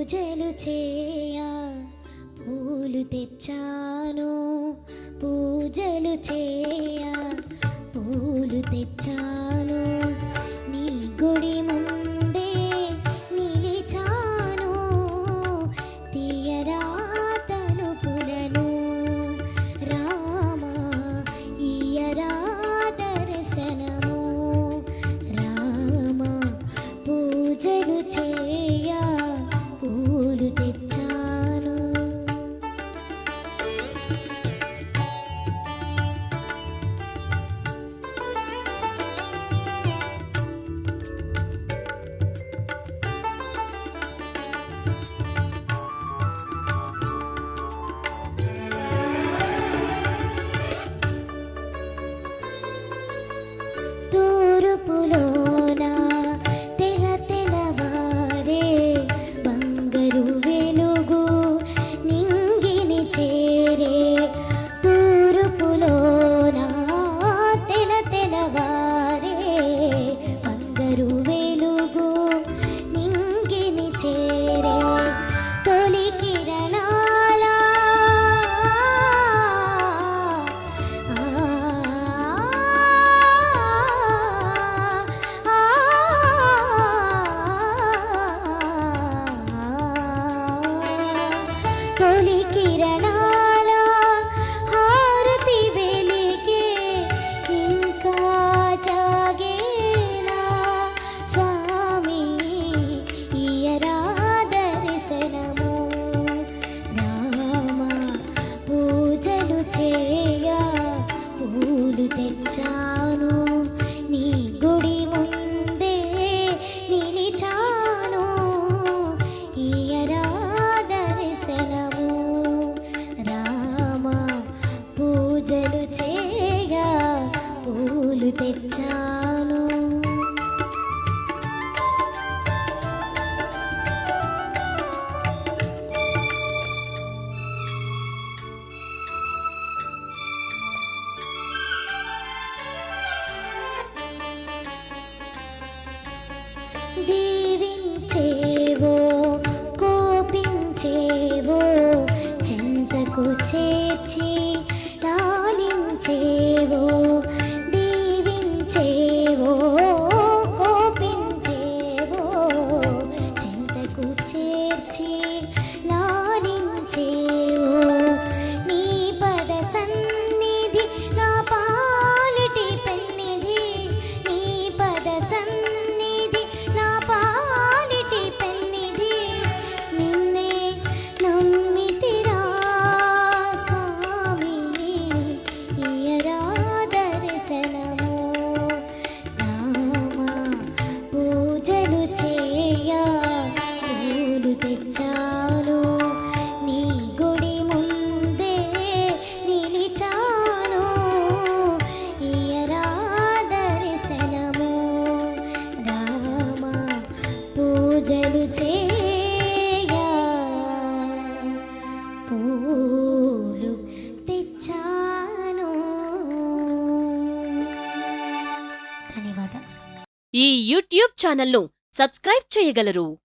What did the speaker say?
పూజలు చేయా పూలు తెచ్చాను. పూజలు చేయా పూలు తెచ్చా తెచ్చాను दी పూజలు పూలు తెచ్చాను. ధన్యవాదాలు. ఈ యూట్యూబ్ ఛానల్ను సబ్స్క్రైబ్ చేయగలరు.